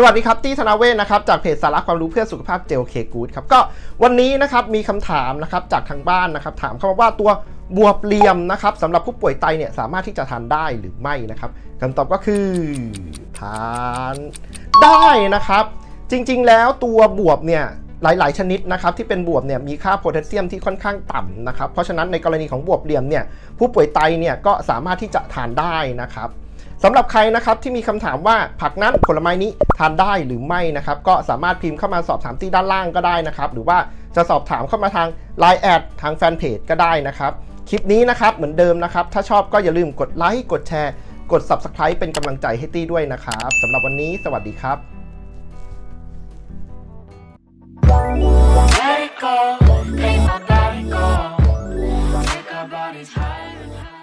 สวัสดีครับตี้ธนาเวศนะครับจากเพจสาระความรู้เพื่อสุขภาพเจลเคกูดครับก็วันนี้นะครับมีคำถามนะครับจากทางบ้านนะครับถามเข้ามาว่าตัวบวบเหลี่ยมนะครับสำหรับผู้ป่วยไตเนี่ยสามารถที่จะทานได้หรือไม่นะครับคำตอบก็คือทานได้นะครับ จริงๆแล้วตัวบวบเนี่ยหลาย ๆ ชนิดนะครับที่เป็นบวบเนี่ยมีค่าโพแทสเซียมที่ค่อนข้างต่ำนะครับเพราะฉะนั้นในกรณีของบวบเหลี่ยมเนี่ยผู้ป่วยไตเนี่ยก็สามารถที่จะทานได้นะครับสำหรับใครนะครับที่มีคำถามว่าผักนั้นผลไม้นี้ ทานได้หรือไม่นะครับ ก็สามารถพิมพ์เข้ามาสอบถามที่ด้านล่างก็ได้นะครับ หรือว่าจะสอบถามเข้ามาทาง Line แอดทางแฟนเพจก็ได้นะครับ คลิปนี้นะครับเหมือนเดิมนะครับ ถ้าชอบก็อย่าลืมกดไลค์กดแชร์กด Subscribe เป็นกำลังใจให้ตี้ด้วยนะครับสำหรับวันนี้สวัสดีครับ Let it go, make my body go. Take our bodies higher.